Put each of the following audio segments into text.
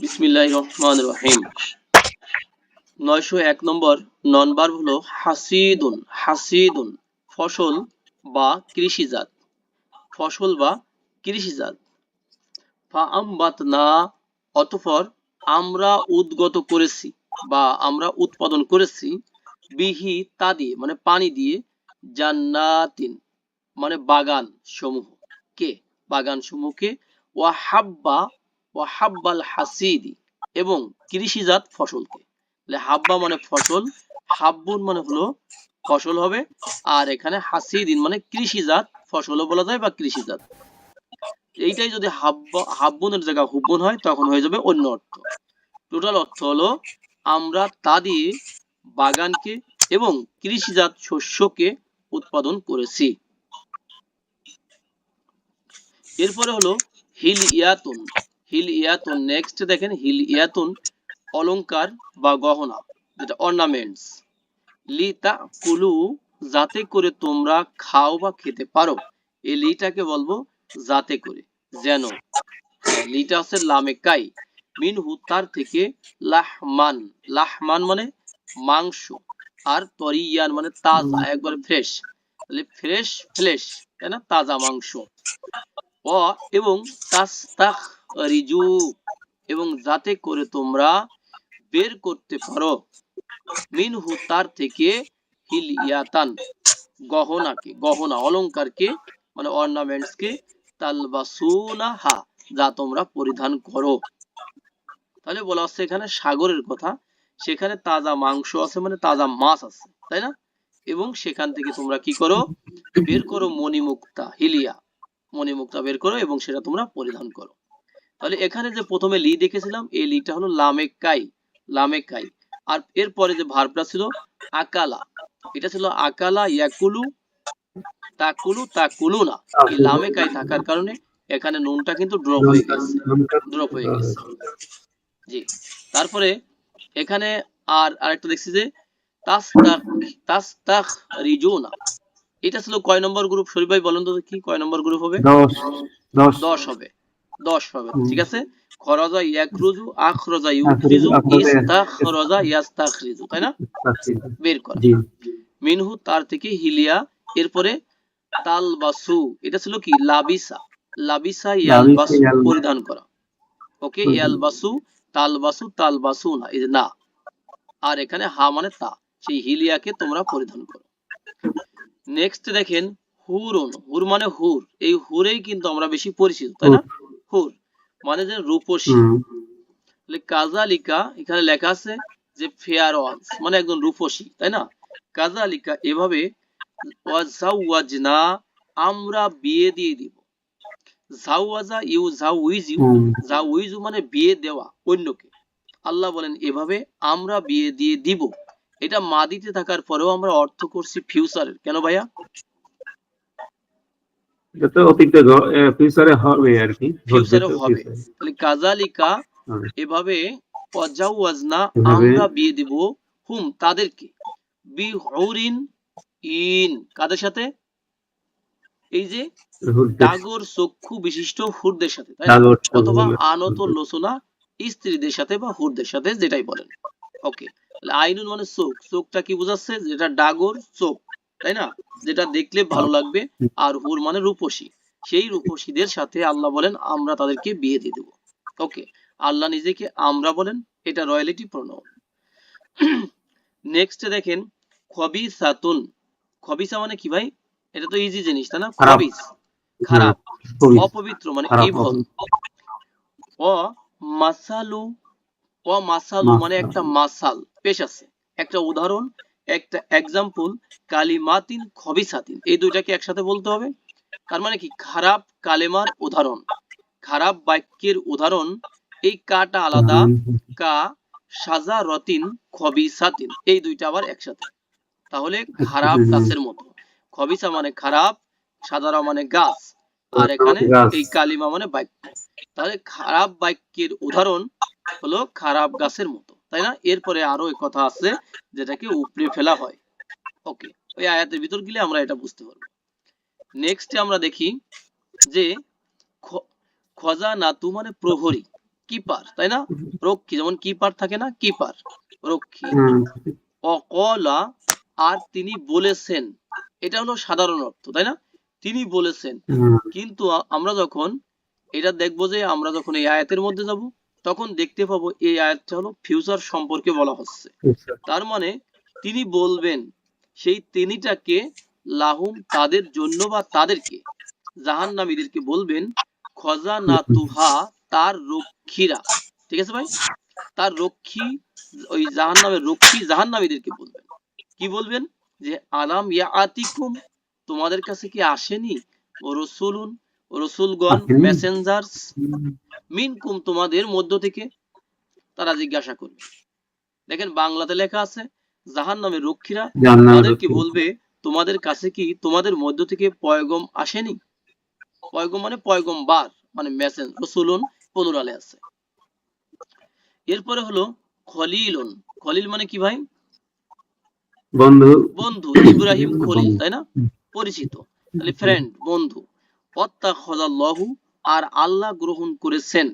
বিসমিল্লাহ রহিম হলো হাসিদুন হাসিদুন, ফসল বা কৃষিজাত। ফসল বা কৃষিজাত। না অতঃপর আমরা উদ্গত করেছি বা আমরা উৎপাদন করেছি বিহি তা দিয়ে মানে পানি দিয়ে জান্নাতিন মানে বাগান সমূহ কে? বাগান সমূহকে ওয়া হাব্বা হাব্বাল হাসিদি এবং কৃষিজাত ফসলকে। তাহলে হাব্বা মানে ফসল, হাব্বুন মানে হলো ফসল হবে, আর এখানে হাসিদিন মানে কৃষিজাত ফসলও বলা যায় বা কৃষিজাত। এইটাই যদি হাব্বা, হাব্বুনের জায়গা হুব্বুন হয়, তখন হয়ে যাবে অন্য অর্থ। টোটাল অর্থ হলো আমরা তা দিয়ে বাগানকে এবং কৃষিজাত শস্যকে উৎপাদন করেছি। এরপরে হলো হিল ইয়াতুন হিল ইয়াতুন নেক্সট দেখেন হিল ইয়াতুন অলংকার বা গহনা যেটা অর্নামেন্টস লিতা কুলু যাতে করে তোমরা খাও বা খেতে পারো। এই লিটাকে বলব যাতে করে যেন। হ্যাঁ, লিটা হচ্ছে লামে কাই মিনহু তার থেকে লাহমান। লাহমান মানে মাংস আর তরিয়ান মানে তাজা একবার ফ্রেশ তাহলে ফ্রেশ ফ্লেশ তাই না? তাজা মাংস। এবং তাস্তাখ রিজু এবং যাতে করে তোমরা বের করতে পারো। মিনহু তার থেকে হিলিয়াতান গহনাকে, গহনা অলংকারকে মানে অর্নামেন্টস কে তালবাসুনা হা যা তোমরা পরিধান করো। তাহলে বলা হচ্ছে এখানে সাগরের কথা। সেখানে তাজা মাংস আছে মানে তাজা মাছ আছে, তাই না? এবং সেখান থেকে তোমরা কি করো? বের করো মণিমুক্তা, হিলিয়া। মণিমুক্তা বের করো এবং সেটা তোমরা পরিধান করো। তাহলে এখানে যে প্রথমে লি দেখেছিলাম, এই লিটা হলো লামেকাই লামেকাই আর এরপরে যে ভার্বটা ছিল আকালা, এটা ছিল আকালা ইয়াকুলু তাকুলু তাকুলু না এই লামেকাই থাকার কারণে এখানে নুনটা কিন্তু ড্রপ হয়ে গেছে। ড্রপ হয়ে গেছে। জি, তারপরে এখানে আর আরেকটা দেখছি যে তাস্তাক তাস্তাখ রিজুনা। এটা ছিল কয় নম্বর গ্রুপ শরীফ ভাই বলেন তো কি কয় নম্বর গ্রুপ হবে? দশ দশ। দশ হবে। দশ হবে ঠিক আছে? খরজা ইয়াকরুজু আখরজা ইউখরিজু আখরজা, ইস্তাখরজা ইয়াস্তাখরিজু তাই না? বের করা জি। মিনহু তার থেকে হিলিয়া এরপরে তালবাসু এটা ছিল কি? লাবিসা। লাবিসা ইয়ালবাসু। পরিধান করা। ওকে। ইয়ালবাসু তালবাসু তালবাসু না এই না। আর এখানে হা মানে তা। সেই হিলিয়াকে তোমরা পরিধান করো। নেক্সট দেখেন হুরুন হুর মানে হুর। এই হুরেই কিন্তু আমরা বেশি পরিচিত তাই না? হুর। মানে যে রূপসী। তাহলে কাজালিকা এখানে লেখা আছে যে ফেয়ার ওয়ান্স মানে একজন রূপসী তাই না? কাজালিকা এভাবে ওয়াজাওয়াজনা আমরা বিয়ে দিয়ে দিব। জাওয়াজা ইউ জাউইজু জাউইজু মানে বিয়ে দেওয়া অন্যকে। আল্লাহ বলেন এভাবে আমরা বিয়ে দিয়ে দিব। এটা মাদিতে থাকার পরেও আমরা অর্থ করছি ফিউচারের কেন ভাইয়া? এটা তো অতীতে ফিউচারে হবে আর কি। ফিউচারে হবে। তাহলে কাজালিকা এভাবে ওয়াজাওয়াজনা আমরা বিয়ে দিব হুম তাদেরকে। বিহুরিন ইন। কাদের সাথে? এই যে ডাগর চক্ষু বিশিষ্ট হুরদের সাথে? অথবা আনত লোচনা স্ত্রীদের সাথে বা হুরদের সাথে যেটাই বলেন। ওকে আইনুন মানে চোখ। চোখটা কি বোঝাচ্ছে? যেটা ডাগর চোখ তাই না? যেটা দেখলে ভালো লাগবে। আর হুর মানে রূপসী। সেই রূপসীদের সাথে আল্লাহ বলেন আমরা তাদেরকে বিয়ে দিয়ে দেবো। ওকে আল্লাহ নিজেকে আমরা বলেন এটা রয়্যালিটি প্রণব নেক্সট দেখেন খবিসাতুন। খবিসা মানে কি ভাই? এটা তো ইজি জিনিস তাই না? খারাপ। খবিস। খারাপ। অপবিত্র মানে ইভল ও মাসালু ও মাসালু মাসাল। মানে একটা মাসাল পেশ আছে। একটা উদাহরণ একটা এক্সাম্পল কালিমাতিন খবিসাতিন। এই দুইটাকে একসাথে বলতে হবে। তার মানে কি? খারাপ কালেমার উদাহরণ। খারাপ বাক্যের উদাহরণ এই কাটা আলাদা কা সাজা রতিন খবিসাতিন। এই দুইটা আবার একসাথে। তাহলে খারাপ গাছের মতো। খবিসা মানে খারাপ সাজারা মানে গাছ। আর এখানে এই কালিমা মানে বাক্য। তাহলে খারাপ বাক্যের উদাহরণ হলো খারাপ গাছের মতো তাই না? এরপরে আরও এক কথা আছে যেটাকে উপড়ে ফেলা হয়। ওকে ওই আয়াতের ভিতর গেলে আমরা এটা বুঝতে পারব। নেক্সট আমরা দেখি যে খজা নাতু মানে প্রহরী কিপার তাই না? রক্ষী যেমন কিপার থাকে না? কিপার রক্ষী। অকলা আর তিনি বলেছেন এটা হলো সাধারণ অর্থ তাই না? তিনি বলেছেন। কিন্তু আমরা যখন এটা দেখব যে আমরা যখন এই আয়াতের মধ্যে যাব তখন দেখতে পাবো এই আয়াতটা হলো ফিউচার সম্পর্কে বলা হচ্ছে। তার মানে তিনি বলবেন সেই তিনিটাকে লাহুম তাদের জন্য বা তাদেরকে জাহান্নামীদেরকে বলবেন খজানা তুহা তার রক্ষীরা। ঠিক আছে ভাই? তার রক্ষী ওই জাহান্নামের রক্ষী জাহান্নামীদেরকে বলবেন। কি বলবেন? যে আলাম ইয়া আতিকুম তোমাদের কাছে কি আসেনি? ও রসুলুন ও রসুলগণ আসেনি। মেসেঞ্জার্স মিনকুম তোমাদের মধ্য থেকে তারা জিজ্ঞাসা করবে। দেখেন বাংলাতে লেখা আছে জাহান নামের রক্ষীরা তাদেরকে বলবে তোমাদের কাছে কি তোমাদের মধ্য থেকে পয়গম আসেনি? পয়গম মানে পয়গম বার মানে মেসেজ রসুলুন পলুরালে আছে। এরপরে হলো খলিলুন। খলিল মানে কি ভাই? বন্ধু। বন্ধু ইব্রাহিম খলিল তাই না? পরিচিত। তাহলে ফ্রেন্ড বন্ধু। অত্তা খজাল্লাহু আর আল্লাহ গ্রহণ করেছেন।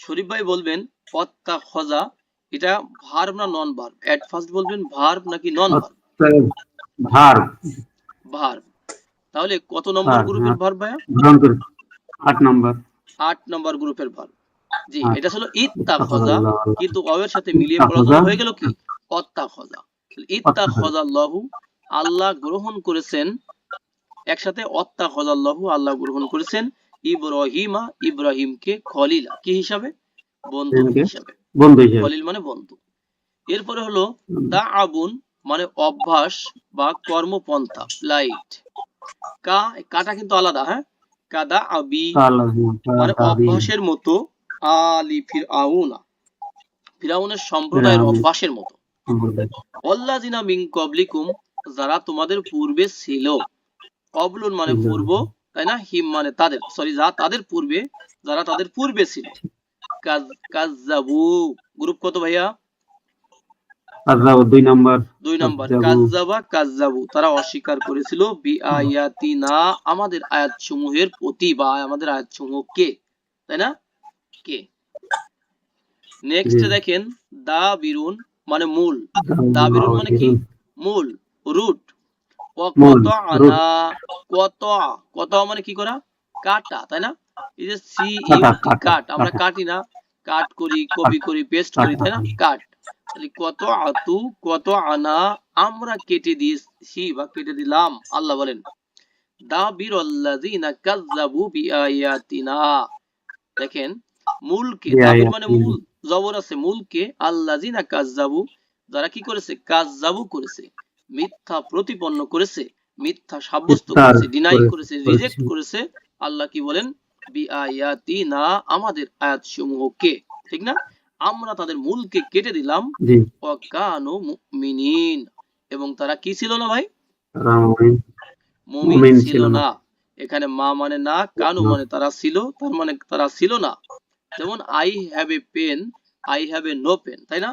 শরীফ ভাই বলবেন অত্তা খজা এটা ভার্ব না নন ভার্ব এট ফার্স্ট বলবেন ভার্ব নাকি নন ভার্ব। ভার ভার্ব। তাহলে কত নম্বর গ্রুপের। ভার্ব। ভাইয়া? আট নম্বর। আট নম্বর গ্রুপের ভার্ব। জি এটা হলো ইত্তা খজা কিন্তু অবের সাথে মিলিয়ে পড়াশোনা হয়ে গেল কি? অত্তা খজা। ইত্তা খজা। খজাল্লাহু আল্লাহ গ্রহণ করেছেন একসাথে অত্তা খজাল্লাহু আল্লাহ গ্রহণ করেছেন ইব্রাহিমা ইব্রাহিমকে খলিলা কি হিসাবে? বন্ধু হিসাবে। বন্ধু হিসেবে। খলিল মানে বন্ধু। এরপরে হলো দা আবুন মানে অভ্যাস বা কর্মপন্থা লাইট। কা কাটা কিন্তু আলাদা হ্যাঁ? কাদা আবি মানে। অভ্যাসের মতো আলি ফির আউনা ফিরাউনের সম্প্রদায়ের অভ্যাসের মতো। অল্লাজিনা মিন কবলিকুম যারা তোমাদের পূর্বে ছিল। কবলুন মানে পূর্ব তাই না? হিম মানে তাদের সরি যা তাদের পূর্বে যারা তাদের পূর্বে ছিল। কাজ- কাজ্জাবু গ্রুপ কত ভাইয়া? দুই নম্বর। দুই নম্বর। কাজ্জাবু। কাজ্জাবা তারা অস্বীকার করেছিল বি আয়াতিনা আমাদের আয়াত সমূহের প্রতি বা আমাদের আয়াত সমূহ কে? তাই না? কে? নেক্সট দেখেন দা বিরুন মানে মূল। দা বিরুন মানে কি? মূল রুট কত কত কত মানে কি করা? কাটা তাই না? এই যে সি কাটা, কাটা, আমরা কাটি। না। কাট করি কপি করি পেস্ট করি তাই না? কাট। তাহলে কত আতু কত আনা আমরা কেটে দিয়েছি বা কেটে দিলাম আল্লাহ বলেন। দাবির আল্লাযিনা কাযযাবু বিআয়াতিনা। দেখেন মূলকে দাবির মানে মূল জবর আছে মূলকে। আল্লাযিনা কাযযাবু যারা কি করেছে? কাযযাবু করেছে। মিথ্যা প্রতিপন্ন করেছে মিথ্যা সাব্যস্ত করেছে ডিনাই করেছে। রিজেক্ট করেছে। আল্লাহ কি বলেন? বিআয়াতিনা আমাদের আয়াত সমূহকে ঠিক না? আমরা তাদের মূলকে কেটে দিলাম। ওয়াকানু মুমিনিন। এবং তারা কি ছিল না ভাই? মুমিন। ছিল না। এখানে মা মানে না কানু মানে তারা ছিল তার মানে তারা ছিল না। যেমন I have a pen I have a no pen তাই না?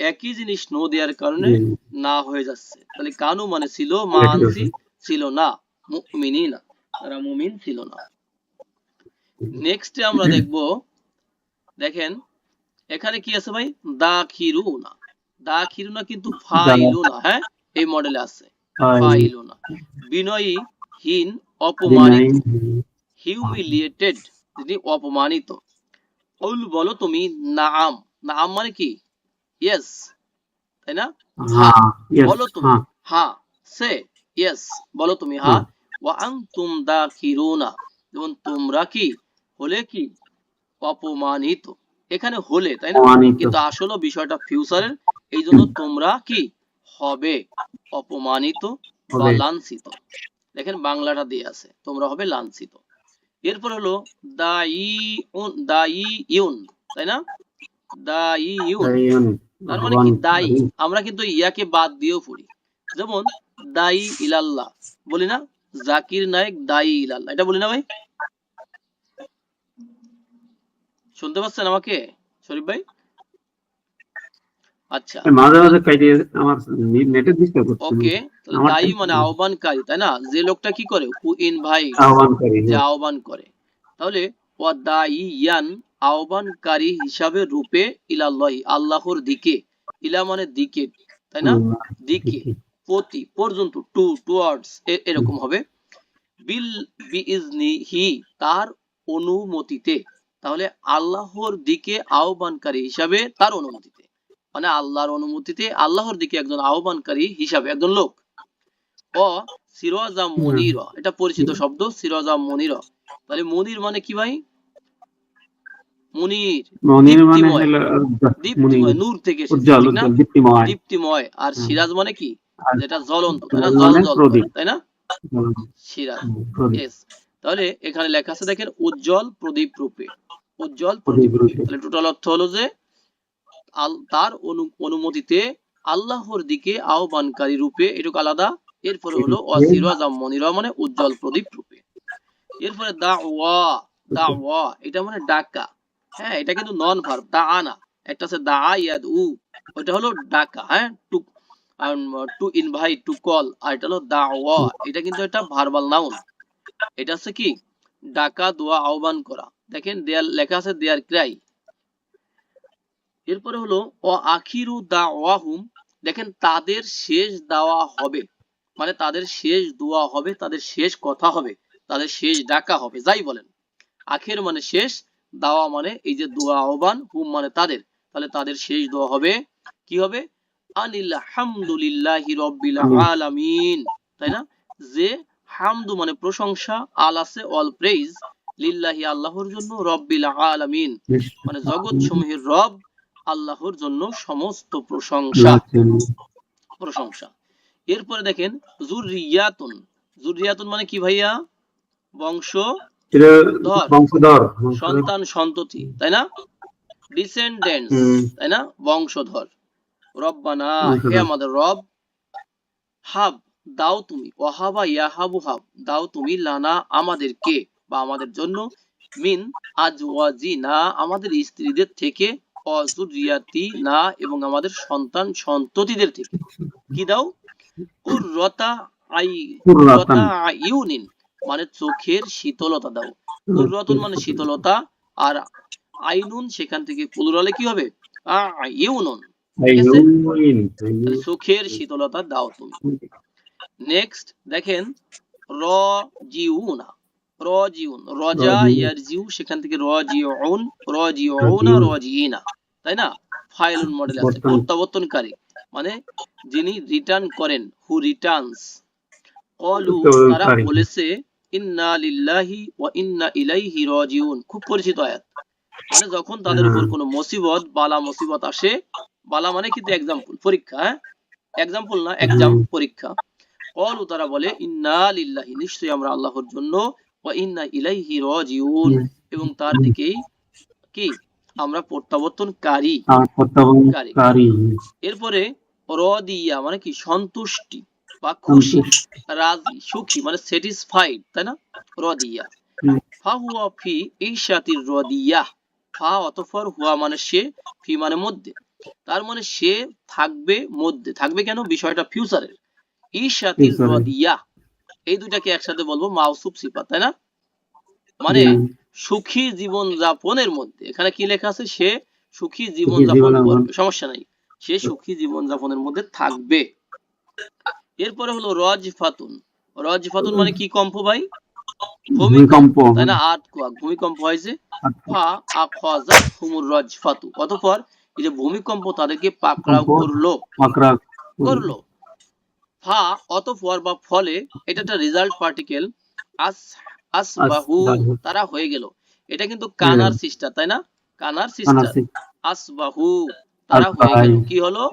একই জিনিস নো দেওয়ার কারণে না হয়ে যাচ্ছে। তাহলে কানু মানে ছিল মা একই ছিল না। মুমিনি না। তারা মুমিন ছিল না। নেক্সট আমরা দেখব দেখেন এখানে কি আছে ভাই? দাখিরুনা। দাখিরুনা কিন্তু ফাইলুনা হ্যাঁ? এই মডেলে আছে। ফাইল। ফাইলুনা। বিনয়ী হীন অপমানিত হিউমিলিয়েটেড যিনি অপমানিত। কউল বলো তুমি নাম। নাম মানে কি? ইয়েস তাই না? বলো তুমি। হ্যাঁ, সে ইয়েস বলো তুমি। হ্যাঁ ওয়া আনতুম দাখিরুনা। যেমন তোমরা কি হলে কি অপমানিত। এখানে হলে তাই না? কিন্তু আসলে বিষয়টা ফিউচারের। এই জন্য তোমরা কি হবে অপমানিত বা লাঞ্ছিত। দেখেন বাংলাটা দিয়ে আছে তোমরা হবে লাঞ্ছিত। এরপর হলো দাই দাই ইউন তাই না? দাই ইউন। তার মানে কি দায়ী। আমরা কিন্তু ইয়াকে বাদ দিয়েও পড়ি। যেমন দায়ী ইলাল্লাহ। বলি না জাকির নায়ক দায়ী ইলাল্লাহ। এটা বলি না ভাই? শুনতে পাচ্ছেন আমাকে শরীফ ভাই? আচ্ছা। মাঝে মাঝে আমার নেটে ওকে দায়ী মানে। আহ্বানকারী তাই না? যে লোকটা কি করে? ইনভাইট আহ্বানকারী যে হ্যাঁ। আহ্বান করে। তাহলে ওয়া দাইয়ান আহ্বানকারী হিসাবে রূপে ইলাল্লাহি আল্লাহর দিকে। ইলা মানে দিকে তাই না? দিকে প্রতি পর্যন্ত টু টুয়ার্ডস এরকম হবে। বিল বিইজনিহি তার অনুমতিতে। তাহলে আল্লাহর দিকে আহ্বানকারী হিসাবে তার অনুমতিতে। মানে আল্লাহর অনুমতিতে আল্লাহর দিকে একজন আহ্বানকারী হিসাবে একজন লোক। ও সিরাজা মনির। এটা পরিচিত শব্দ সিরাজা মনির। তাহলে মনির মানে কি ভাই? মনির মনির মানে। হলো নূর থেকে দীপ্তিময়। দীপ্তিময়। আর হুম। সিরাজ মানে কি? যেটা জ্বলন্ত তাই না মানে। তাই না? সিরাজ তাহলে এখানে লেখা আছে দেখেন উজ্জ্বল প্রদীপ রূপে। উজ্জ্বল প্রদীপ রূপে। তাহলে টোটাল অর্থ হলো যে তার অনুমতিতে আল্লাহর দিকে আহ্বানকারী রূপে এটুকু আলাদা। এরপরে হলো অসিরাজ মনিরা মানে উজ্জ্বল প্রদীপ রূপে। এরপরে দা ওয়া দা ওয়া এটা মানে ডাকা। হ্যাঁ এটা কিন্তু নন ভার্ব দা আনা একটা আছে দা ইয়াদ উ ওটা হলো ডাকা হ্যাঁ to to invite to call আর এটা হলো দা ওয়া এটা কিন্তু এটা ভার্বাল নাউন এটা হচ্ছে কি? ডাকা, দোয়া, আহ্বান করা। দেখেন দেয়ার লেখা আছে দেয়ার ক্রাই। এরপরে হলো ও আখিরু দা ওয়াহুম দেখেন, তাদের শেষ দাওয়া হবে। মানে তাদের শেষ দোয়া হবে, তাদের শেষ কথা হবে, তাদের শেষ ডাকা হবে, যাই বলেন। আখের মানে শেষ দাওয়া মানে এই যে দোয়া আহ্বান, হুম মানে তাদের। তাহলে তাদের শেষ দোয়া হবে, কি হবে? আনিল হামদুলিল্লাহি রব্বিল আলামিন। তাই না? যে হামদু মানে প্রশংসা, আল আছে, অল প্রেইজ, লিল্লাহি আল্লাহর জন্য রব্বিল আলামিন। মানে জগৎ সমূহের রব, আল্লাহর জন্য সমস্ত প্রশংসা। প্রশংসা। এরপরে দেখেন জুরিয়াতুন জুরিয়াতুন মানে কি ভাইয়া? বংশ এটা বংশধর সন্তান সন্ততি তাই না? ডিসেন্ডেন্টস তাই না? বংশধর। রব্বানা হে আমাদের রব হাব দাও তুমি। ওয়াহাবা ইয়াহাবু হাব দাও তুমি লানা আমাদেরকে বা আমাদের জন্য মিন আজওয়াজি না আমাদের স্ত্রীদের থেকে অজুরিয়াতি না এবং আমাদের সন্তান সন্ততিদের থেকে। কি দাও? কুররতা আই। কুররতা আইউনিন। মানে চোখের শীতলতা দাও। কুররাতুন মানে শীতলতা। আর আইনুন সেখান থেকে পুলুরালে কি হবে? তাহলে চোখের শীতলতা দাও তুমি। নেক্সট দেখেন র জিউনা। র জিউন। রজা রজিউ। ইয়ারজিউ সেখান থেকে র জিউন। র জিউনা র জিইনা। তাই না? ফাইলুন মডেল আছে প্রত্যাবর্তনকারী। মানে যিনি রিটার্ন করেন হু রিটার্নস কলু। তারা বলেছে ইন্না লিল্লাহি ওয়া ইন্না ইলাইহি রাজিউন খুব পরিচিত আয়াত। মানে যখন তাদের উপর হ্যাঁ। কোনো মুসিবত বালা মুসিবত আসে বালা মানে কিন্তু এক্সাম্পল পরীক্ষা হ্যাঁ? এক্সাম্পল না হ্যাঁ। পরীক্ষা। কলু তারা বলে ইন্না লিল্লাহি নিশ্চয়ই আমরা আল্লাহর জন্য ওয়া ইন্না ইলাইহি রাজিউন এবং তার দিকেই কি? আমরা প্রত্যাবর্তনকারী। আর প্রত্যাবর্তনকারী। এরপরে রদিয়া মানে কি? সন্তুষ্টি। বা খুশি। রাজি সুখী মানে স্যাটিসফাইড তাই না? রদিয়া। ফা হুয়া ফি ঈশাতির রদিয়া। ফা অতঃপর হুয়া মানে সে ফি মানে মধ্যে। তার মানে সে থাকবে মধ্যে। থাকবে কেন? বিষয়টা ফিউচারের ঈশাতির রদিয়া। এই দুটাকে একসাথে বলব মাউসুফ সিফাত তাই না? মানে সুখী জীবন যাপনের মধ্যে। এখানে কি লেখা আছে? সে সুখী জীবন যাপন করবে। সমস্যা নাই। সে সুখী জীবন যাপনের মধ্যে থাকবে। এরপরে হলো রজ ফাতুন রজ ফাতুন মানে কি কম্প ভাই? ভূমিকম্প। তাই না? আট কোয়াক ভূমিকম্প হয়েছে। ফা আখাজা হুমুর রজ ফাতু অতঃপর এই যে ভূমিকম্প তাদেরকে পাকড়াও করল। আকরা করল। ফা অতঃপর বা ফলে এটা একটা রেজাল্ট পার্টিকেল আস আসবাহু আসবাহু। তারা হয়ে গেল। এটা কিন্তু কানার সিস্টার তাই না? কানার সিস্টার। আনাসি আসবাহু তারা হয়ে গেল। কি হলো?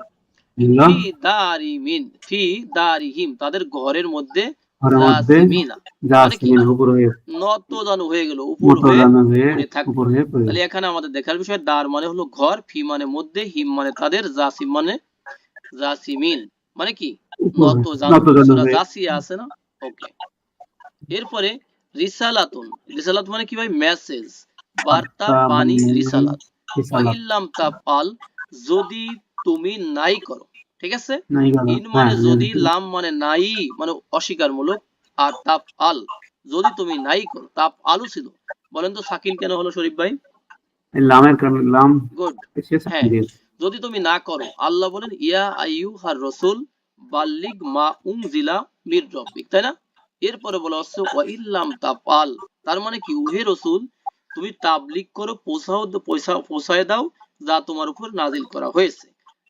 ফি দারিহিম তাদের ঘরের মধ্যে ঘরের মধ্যে জাসিমিনা। যা মানে কি? আসমিন উপর হয়ে নত জানু হয়ে গেল উপর হয়ে জানা হয়ে উপরে থাকবে। উপর হয়ে পড়ে তাহলে এখানে আমাদের দেখার বিষয় দার মানে হলো ঘর ফি মানে মধ্যে হিম মানে তাদের জাসিম মানে জাসিমিন। মানে কি? নত হয়ে- জানু নত জানা সূরা হয়ে। জাসিয়া আছে না? ওকে। এরপরে রিসালাতুন। রিসালাত মানে কি ভাই? মেসেজ বার্তা বাণী মানে রিসালাত। ইল্লাম যদি তুমি নাই করো ঠিক আছে? ইন মানে হ্যাঁ, যদি। লাম মানে নাই মানে অস্বীকারমূলক আর তাপ আল। যদি তুমি নাই করো তাপ আলু ছিল। বলেন তো সাকিন কেন হলো শরীফ ভাই? লামের কারণে লাম গুড হ্যাঁ। যদি তুমি না করো আল্লাহ বলেন ইয়া আইয়ু হার রসুল বাল্লিগ মা উংজিলা মির রব্বিক তাই না? এরপরে বলা হচ্ছে ওয়া ইল্লাম তাফাল তার মানে কি? উহে রসুল তুমি তাবলিগ করো পৌঁছাও পয়সা পৌঁছায় দাও যা তোমার উপর নাজিল করা হয়েছে।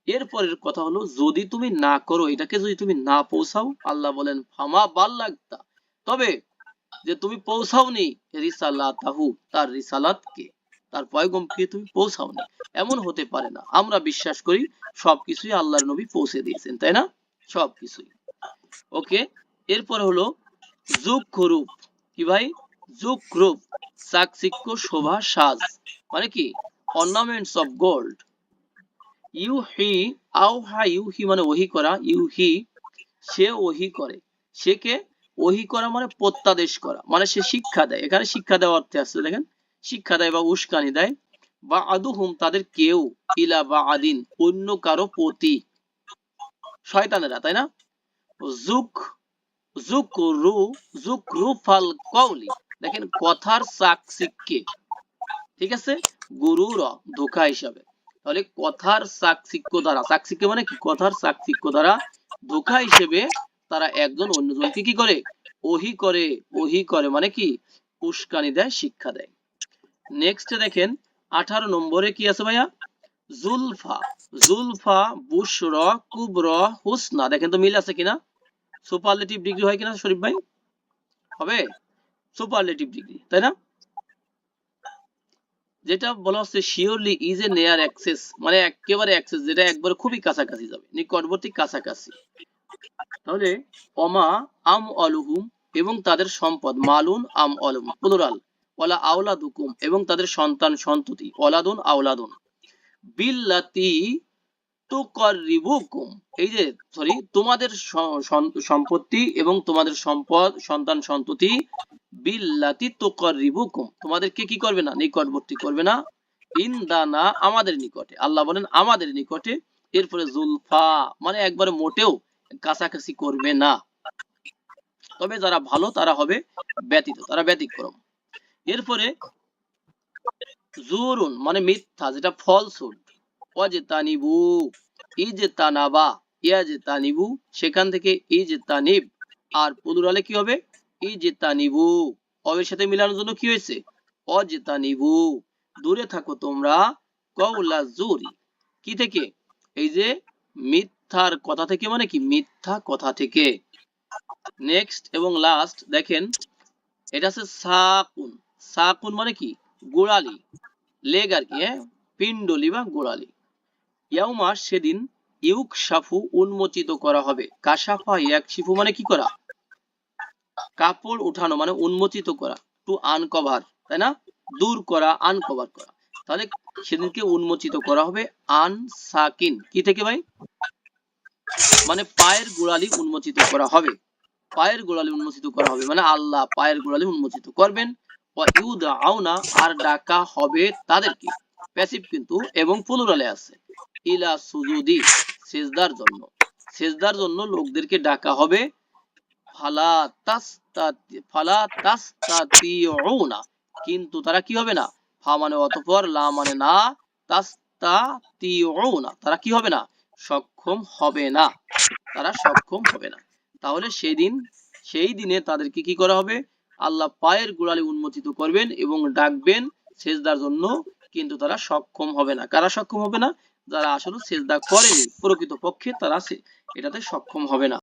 এরপরের কথা হলো, যদি তুমি না করো, এটাকে যদি তুমি না পৌঁছাও, আল্লাহ বলেন, ফামা বাল লাগতা তবে যে তুমি পৌঁছাওনি, রিসালাতাহু, তার রিসালাতকে, তার পয়গমকে তুমি পৌঁছাওনি। এমন হতে পারে না। আমরা বিশ্বাস করি, সবকিছুই আল্লাহর নবী পৌঁছে দিয়েছেন, তাই না? সবকিছুই। ওকে? এরপর হলো জুকরূপ কি ভাই? জুকরূপ চাকচিক্য, শোভা, সাজ। মানে কি? অর্নামেন্টস অফ গোল্ড ইউহি আউহা ইউহি মানে ওহি করা, ইউহি, সে ওহি করে। সে কে ওহি করা মানে প্রত্যাদেশ করা মানে সে শিক্ষা দেয়। এখানে শিক্ষা অর্থে আসছে, দেখেন, শিক্ষা দেয় বা উস্কানি দেয়। বা আদুহুম, তাদের কেউ, ইলা বা আদিন, অন্য কারও প্রতি। শয়তানেরা, তাই না? জুক জুকরু জুকরুফাল কওলি। দেখেন, কথার চাকচিক্যে ঠিক আছে? গুরুর ধোকা হিসাবে। তাহলে কথার চাকচিক্য দ্বারা চাকচিক্য মানে কি? কথার চাকচিক্য দ্বারা ধোকা হিসেবে তারা একজন অন্যজনকে কি করে? ওহি করে ওহি করে মানে কি? উস্কানি দেয়, শিক্ষা দেয়। নেক্সট দেখেন, আঠারো নম্বরে কি আছে ভাইয়া? জুলফা জুলফা, বুশর, কুবর, হুসনা। দেখেন তো মিল আছে কিনা? সুপারলেটিভ ডিগ্রি হয় কিনা শরীফ ভাই? হবে? সুপারলেটিভ ডিগ্রি তাই না? যেটা বলা হচ্ছে শিওরলি ইজ এ নেয়ার অ্যাক্সেস মানে একেবারে অ্যাক্সেস যেটা একবারে খুবই কাছাকাছি যাবে, নিকটবর্তী কাছাকাছি। তাহলে, অমা আম অলুহুম এবং তাদের সম্পদ, মালুন আম অলুম প্লুরাল ওয়ালা আওলাদুকুম এবং তাদের সন্তান সন্ততি ওলাদুন আওলাদুন। বিল্লাতি তুকাররিবুকুম এই যে সরি তোমাদের সম্পত্তি এবং তোমাদের সম্পদ, সন্তান সন্ততি বিল্লাতি তুকাররিবুকুম তোমাদেরকে কি করবে না? নিকটবর্তী করবে না। ইনদানা আমাদের নিকটে। আল্লাহ বলেন, আমাদের নিকটে। এরপরে জুলফা মানে একবারে মোটেও কাছাকাছি করবে না। তবে যারা ভালো, তারা হবে ব্যতীত, তারা ব্যতিক্রম। এরপরে জুরুন মানে মিথ্যা, যেটা ফলসুড অজেতানিবু ইজতানাবা, ইয়াজতানিবু, সেখান থেকে ইজতানিব। আর পুলুরালে কি হবে? ইজতানিবু। অবের সাথে মিলানোর জন্য কি হয়েছে? অজেতানিবু। দূরে থাকো তোমরা কওলা জুরি। কি থেকে? এই যে মিথ্যার কথা থেকে মানে কি? মিথ্যা কথা থেকে। নেক্সট এবং লাস্ট দেখেন, এটা আছে সাকুন। সাকুন মানে কি? গোড়ালি। লেগ আর কি হ্যাঁ? পিণ্ডলি বা গোড়ালি। ইয়াউমা সেদিন ইউক সাফু উন্মোচিত করা হবে। কাশাফা ইয়াক শিফু মানে কি করা? কাপড় উঠানো মানে উন্মোচিত করা টু আনকভার তাই না? দূর করা আনকভার করা। তাহলে সেদিনকে উন্মোচিত করা হবে আন সাকিন কি থেকে ভাই? মানে পায়ের গোড়ালি উন্মোচিত করা হবে। পায়ের গোড়ালি উন্মোচিত করা হবে মানে আল্লাহ পায়ের গোড়ালি উন্মোচিত করবেন। আউনা আর ডাকা হবে তাদেরকে। প্যাসিভ কিন্তু, এবং প্লুরালে আছে। ইলা সুজুদি, সেজদার জন্য। সেজদার জন্য লোকদেরকে ডাকা হবে ফালা তাস্তাতি ফালা কিন্তু তারা কি হবে না? ফা মানে অতঃপর, লা মানে না তাস্তাতিউনা তারা কি হবে না? সক্ষম হবে না। তারা সক্ষম হবে না। তাহলে সেই দিন সেই দিনে তাদেরকে কি করা হবে? আল্লাহ পায়ের গোড়ালি উন্মোচিত করবেন এবং ডাকবেন সেজদার জন্য, কিন্তু তারা সক্ষম হবে না। কারা সক্ষম হবে না? যারা আসলে সেজদা করেনি প্রকৃত পক্ষে তারা এটাতে সক্ষম হবে না।